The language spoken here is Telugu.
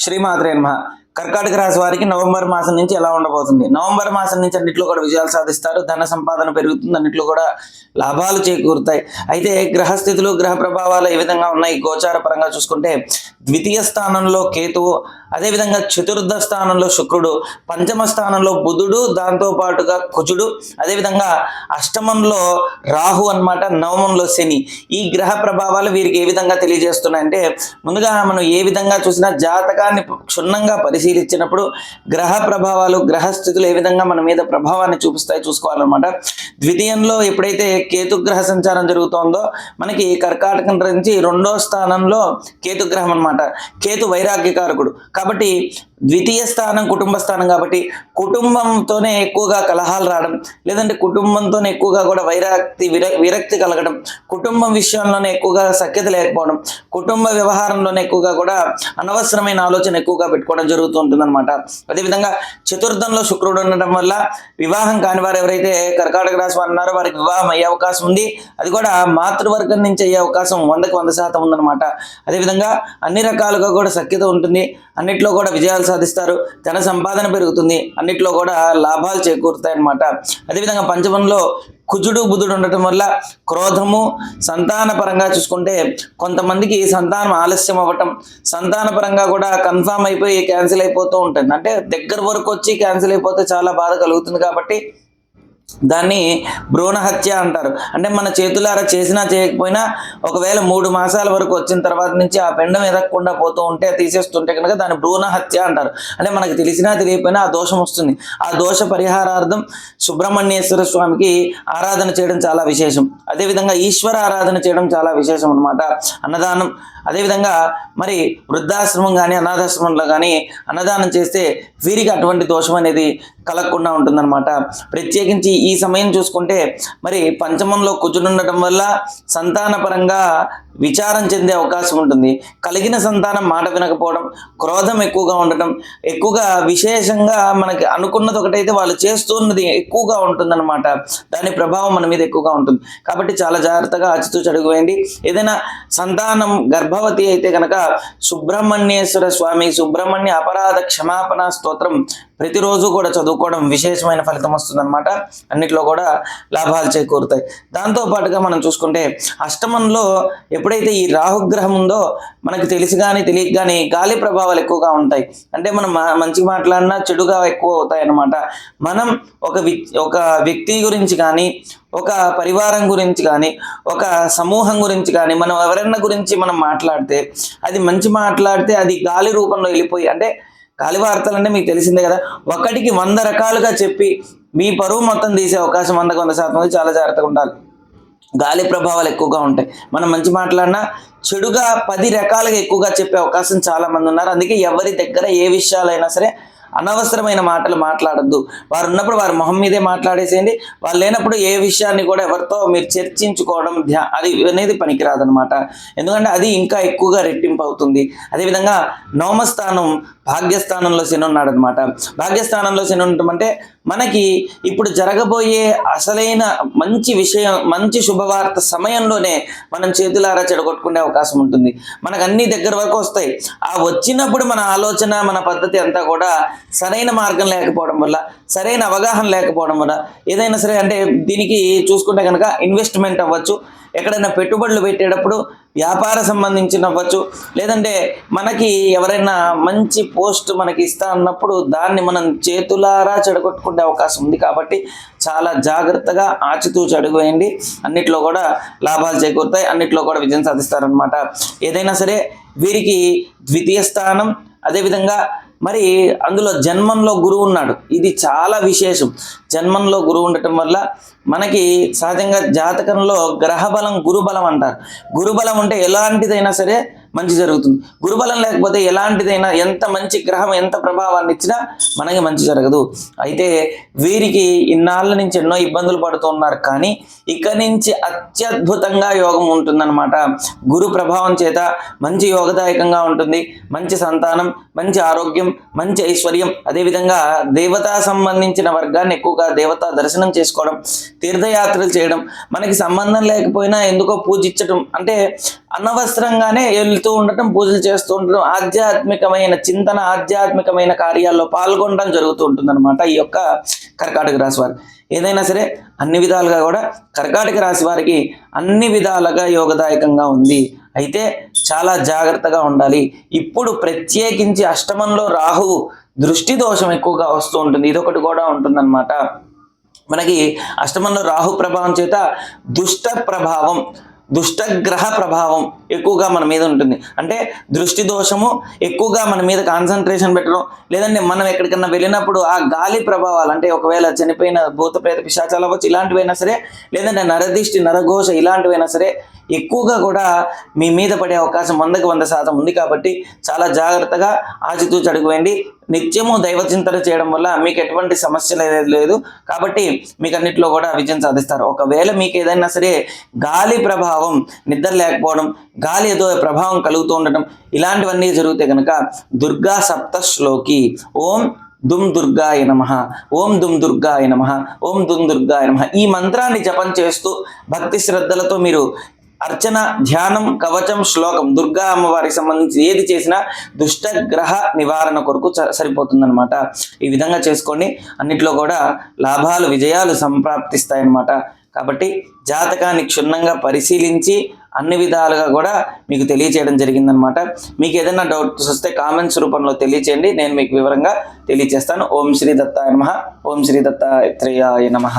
శ్రీమాత్రే నమ కర్కాటక రాశి వారికి నవంబర్ మాసం నుంచి ఎలా ఉండబోతుంది? నవంబర్ మాసం నుంచి అన్నింటిలో కూడా విజయాలు సాధిస్తారు ధన సంపాదన పెరుగుతుంది అన్నింటిలో కూడా లాభాలు చేకూరుతాయి. అయితే గ్రహస్థితులు గ్రహ ప్రభావాలు ఏ విధంగా ఉన్నాయి. గోచార పరంగా చూసుకుంటే ద్వితీయ స్థానంలో కేతువు అదేవిధంగా చతుర్థ స్థానంలో శుక్రుడు పంచమ స్థానంలో బుధుడు దాంతో పాటుగా కుజుడు అదేవిధంగా అష్టమంలో రాహు అన్నమాట నవమంలో శని. ఈ గ్రహ ప్రభావాలు వీరికి ఏ విధంగా తెలియజేస్తున్నాయంటే ముందుగా మనం ఏ విధంగా చూసినా జాతకాన్ని క్షుణ్ణంగా పరిశీలించినప్పుడు గ్రహ ప్రభావాలు గ్రహ స్థితులు ఏ విధంగా మన మీద ప్రభావాన్ని చూపిస్తాయి చూసుకోవాలన్నమాట. ద్వితీయంలో ఎప్పుడైతే కేతు గ్రహ సంచారం జరుగుతోందో మనకి కర్కాటకం నుంచి రెండో స్థానంలో కేతు గ్రహం అన్నమాట. కేతు వైరాగ్యకారకుడు. కాబట్టి ద్వితీయ స్థానం కుటుంబ స్థానం కాబట్టి కుటుంబంతోనే ఎక్కువగా కలహాలు రావడం లేదంటే కుటుంబంతోనే ఎక్కువగా కూడా వైరక్తి విర విరక్తి కలగడం కుటుంబం విషయంలోనే ఎక్కువగా సఖ్యత లేకపోవడం కుటుంబ వ్యవహారంలోనే ఎక్కువగా కూడా అనవసరమైన ఆలోచన ఎక్కువగా పెట్టుకోవడం జరుగుతూ ఉంటుందన్నమాట. అదేవిధంగా చతుర్థంలో శుక్రుడు ఉండటం వల్ల వివాహం కాని వారు ఎవరైతే కర్కాటక రాశి వారు ఉన్నారో వారికి వివాహం అయ్యే అవకాశం ఉంది. అది కూడా మాతృవర్గం నుంచి అయ్యే అవకాశం వందకు వంద శాతం ఉందన్నమాట. అదేవిధంగా అన్ని రకాలుగా కూడా సఖ్యత ఉంటుంది. అన్నిట్లో కూడా విజయాలు సాధిస్తారు. ధన సంపాదన పెరుగుతుంది. అన్నిట్లో కూడా లాభాలు చేకూరుతాయి అన్నమాట అదేవిధంగా పంచమంలో కుజుడు బుధుడు ఉండటం వల్ల క్రోధము సంతాన పరంగా చూసుకుంటే కొంతమందికి సంతానం ఆలస్యం అవ్వటం సంతాన పరంగా కూడా కన్ఫామ్ అయిపోయి క్యాన్సిల్ అయిపోతూ ఉంటుంది. అంటే దగ్గర వరకు వచ్చి క్యాన్సిల్ అయిపోతే చాలా బాధ కలుగుతుంది కాబట్టి దాన్ని భ్రూణ హత్య అంటారు. అంటే మన చేతులారా చేసినా చేయకపోయినా ఒకవేళ మూడు మాసాల వరకు వచ్చిన తర్వాత నుంచి ఆ పెండం ఎదగకుండా పోతూ ఉంటే తీసేస్తుంటే కనుక దాన్ని భ్రూణ హత్య అంటారు. అంటే మనకు తెలిసినా తెలియకపోయినా ఆ దోషం వస్తుంది. ఆ దోష పరిహారార్థం సుబ్రహ్మణ్యేశ్వర స్వామికి ఆరాధన చేయడం చాలా విశేషం. అదేవిధంగా ఈశ్వర ఆరాధన చేయడం చాలా విశేషం అన్నమాట. అన్నదానం అదేవిధంగా మరి వృద్ధాశ్రమం కానీ అనాథాశ్రమంలో కానీ అన్నదానం చేస్తే వీరికి అటువంటి దోషం అనేది కలగకుండా ఉంటుందన్నమాట. ప్రత్యేకించి ఈ సమయం చూసుకుంటే మరి పంచమంలో కుజునుండటం వల్ల సంతానపరంగా విచారం చెందే అవకాశం ఉంటుంది. కలిగిన సంతానం మాట వినకపోవడం క్రోధం ఎక్కువగా ఉండటం ఎక్కువగా విశేషంగా మనకి అనుకున్నది ఒకటైతే వాళ్ళు చేస్తున్నది ఎక్కువగా ఉంటుందన్నమాట. దాని ప్రభావం మన మీద ఎక్కువగా ఉంటుంది. కాబట్టి చాలా జాగ్రత్తగా ఆచితూ చడుగువేయండి ఏదైనా సంతానం గర్భ గర్భవతి అయితే కనుక సుబ్రహ్మణ్యేశ్వర స్వామి సుబ్రహ్మణ్య అపరాధ క్షమాపణ స్తోత్రం ప్రతిరోజు కూడా చదువుకోవడం విశేషమైన ఫలితం వస్తుందన్నమాట. అన్నిట్లో కూడా లాభాలు చేకూరుతాయి. దాంతో పాటుగా మనం చూసుకుంటే అష్టమంలో ఎప్పుడైతే ఈ రాహుగ్రహం ఉందో మనకు తెలిసి కానీ తెలియక కానీ గాలి ప్రభావాలు ఎక్కువగా ఉంటాయి. అంటే మనం మా- మంచి మాట్లాడినా చెడుగా ఎక్కువ అవుతాయి అన్నమాట మనం ఒక వి- ఒక వ్యక్తి గురించి కానీ ఒక పరివారం గురించి కానీ ఒక సమూహం గురించి కానీ మనం ఎవరైనా గురించి మనం మాట్లాడితే అది మంచి మాట్లాడితే అది గాలి రూపంలో వెళ్ళిపోయి అంటే గాలివార్తలు అంటే మీకు తెలిసిందే కదా. ఒకటికి వంద రకాలుగా చెప్పి మీ పరువు మొత్తం తీసే అవకాశం వందకు వంద శాతం చాలా జాగ్రత్తగా ఉండాలి. గాలి ప్రభావాలు ఎక్కువగా ఉంటాయి. మనం మంచి మాట్లాడినా చెడుగా పది రకాలుగా ఎక్కువగా చెప్పే అవకాశం చాలా మంది ఉన్నారు. అందుకే ఎవరి దగ్గర ఏ విషయాలైనా సరే అనవసరమైన మాటలు మాట్లాడద్దు. వారు ఉన్నప్పుడు వారి మొహం మీదే మాట్లాడేసేయండి. వాళ్ళు లేనప్పుడు ఏ విషయాన్ని కూడా ఎవరితో మీరు చర్చించుకోవడం ధ్యా అది అనేది పనికిరాదనమాట ఎందుకంటే అది ఇంకా ఎక్కువగా రెట్టింపు అవుతుంది. అదేవిధంగా నోమస్థానం భాగ్యస్థానంలో శని ఉన్నాడు అనమాట భాగ్యస్థానంలో శని ఉండటం అంటే మనకి ఇప్పుడు జరగబోయే అసలైన మంచి విషయం మంచి శుభవార్త సమయంలోనే మనం చేతులారా చెడగొట్టుకునే అవకాశం ఉంటుంది. మనకు అన్ని దగ్గర వరకు వస్తాయి. ఆ వచ్చినప్పుడు మన ఆలోచన మన పద్ధతి అంతా కూడా సరైన మార్గం లేకపోవడం వల్ల సరైన అవగాహన లేకపోవడం వల్ల ఏదైనా సరే అంటే దీనికి చూసుకుంటే కనుక ఇన్వెస్ట్మెంట్ అవ్వచ్చు. ఎక్కడైనా పెట్టుబడులు పెట్టేటప్పుడు వ్యాపార సంబంధించిన అవ్వచ్చు లేదంటే మనకి ఎవరైనా మంచి పోస్ట్ మనకి ఇస్తా అన్నప్పుడు దాన్ని మనం చేతులారా చెడగొట్టుకునే అవకాశం ఉంది కాబట్టి చాలా జాగ్రత్తగా ఆచితూచి అడుగు వేయండి అన్నిట్లో కూడా లాభాలు చేకూరుతాయి అన్నిట్లో కూడా విజయం సాధిస్తారనమాట ఏదైనా సరే వీరికి ద్వితీయ స్థానం అదేవిధంగా మరి అందులో జన్మంలో గురువు ఉన్నాడు. ఇది చాలా విశేషం. జన్మంలో గురువు ఉండటం వల్ల మనకి సహజంగా జాతకంలో గ్రహబలం గురుబలం అంటారు. గురుబలం ఉంటే ఎలాంటిదైనా సరే మంచి జరుగుతుంది. గురుబలం లేకపోతే ఎలాంటిదైనా ఎంత మంచి గ్రహం ఎంత ప్రభావాన్ని ఇచ్చినా మనకి మంచి జరగదు. అయితే వీరికి ఇన్నాళ్ళ నుంచి ఎన్నో ఇబ్బందులు పడుతున్నారు కానీ ఇక నుంచి అత్యద్భుతంగా యోగం ఉంటుందన్నమాట. గురు ప్రభావం చేత మంచి యోగదాయకంగా ఉంటుంది. మంచి సంతానం మంచి ఆరోగ్యం మంచి ఐశ్వర్యం అదేవిధంగా దేవతా సంబంధించిన వర్గాన్ని ఎక్కువగా దేవతా దర్శనం చేసుకోవడం తీర్థయాత్రలు చేయడం మనకి సంబంధం లేకపోయినా ఎందుకో పూజించడం అంటే అనవసరంగానే వెళ్తూ ఉండటం పూజలు చేస్తూ ఉండటం ఆధ్యాత్మికమైన చింతన ఆధ్యాత్మికమైన కార్యాల్లో పాల్గొనడం జరుగుతూ ఉంటుంది ఈ యొక్క కర్కాటక రాశి వారు. ఏదైనా సరే అన్ని విధాలుగా కూడా కర్కాటక రాశి వారికి అన్ని విధాలుగా యోగదాయకంగా ఉంది. అయితే చాలా జాగ్రత్తగా ఉండాలి. ఇప్పుడు ప్రత్యేకించి అష్టమంలో రాహువు దృష్టి దోషం ఎక్కువగా వస్తూ ఉంటుంది. ఇదొకటి కూడా ఉంటుందన్నమాట. మనకి అష్టమంలో రాహు ప్రభావం చేత దుష్ట ప్రభావం దుష్టగ్రహ ప్రభావం ఎక్కువగా మన మీద ఉంటుంది. అంటే దృష్టి దోషము ఎక్కువగా మన మీద కాన్సన్ట్రేషన్ పెట్టడం లేదంటే మనం ఎక్కడికన్నా వెళ్ళినప్పుడు ఆ గాలి ప్రభావాలు అంటే ఒకవేళ చనిపోయిన భూత ప్రేత పిశాచాలు అవ్వచ్చు ఇలాంటివైనా సరే లేదంటే నరదిష్టి నరఘోష ఇలాంటివైనా సరే ఎక్కువగా కూడా మీ మీద పడే అవకాశం వందకి వంద శాతం ఉంది కాబట్టి చాలా జాగ్రత్తగా ఆచితూచి అడుగువేయండి. నిత్యము దైవ చింతన చేయడం వల్ల మీకు ఎటువంటి సమస్యలు అనేది లేదు. కాబట్టి మీకు అన్నింటిలో కూడా విజయం సాధిస్తారు. ఒకవేళ మీకు ఏదైనా సరే గాలి ప్రభావం నిద్ర లేకపోవడం గాలి ఏదో ప్రభావం కలుగుతూ ఉండటం ఇలాంటివన్నీ జరిగితే కనుక దుర్గా సప్త శ్లోకి ఓం దుమ్ దుర్గాయ నమ ఓం దుమ్ దుర్గాయ నమ ఓం దుమ్ దుర్గాయ నమ ఈ మంత్రాన్ని జపం చేస్తూ భక్తి శ్రద్ధలతో మీరు అర్చన ధ్యానం కవచం శ్లోకం దుర్గా అమ్మవారికి సంబంధించి ఏది చేసినా దుష్టగ్రహ నివారణ కొరకు చ- సరిపోతుందన్నమాట. ఈ విధంగా చేసుకోండి అన్నిట్లో కూడా లాభాలు విజయాలు సంప్రాప్తిస్తాయన్నమాట. కాబట్టి జాతకాన్ని క్షుణ్ణంగా పరిశీలించి అన్ని విధాలుగా కూడా మీకు తెలియచేయడం జరిగిందనమాట మీకు ఏదైనా డౌట్స్ వస్తే కామెంట్స్ రూపంలో తెలియచేయండి. నేను మీకు వివరంగా తెలియచేస్తాను. ఓం శ్రీ దత్తాయ నమ. ఓం శ్రీ దత్తాత్రేయాయ నమ.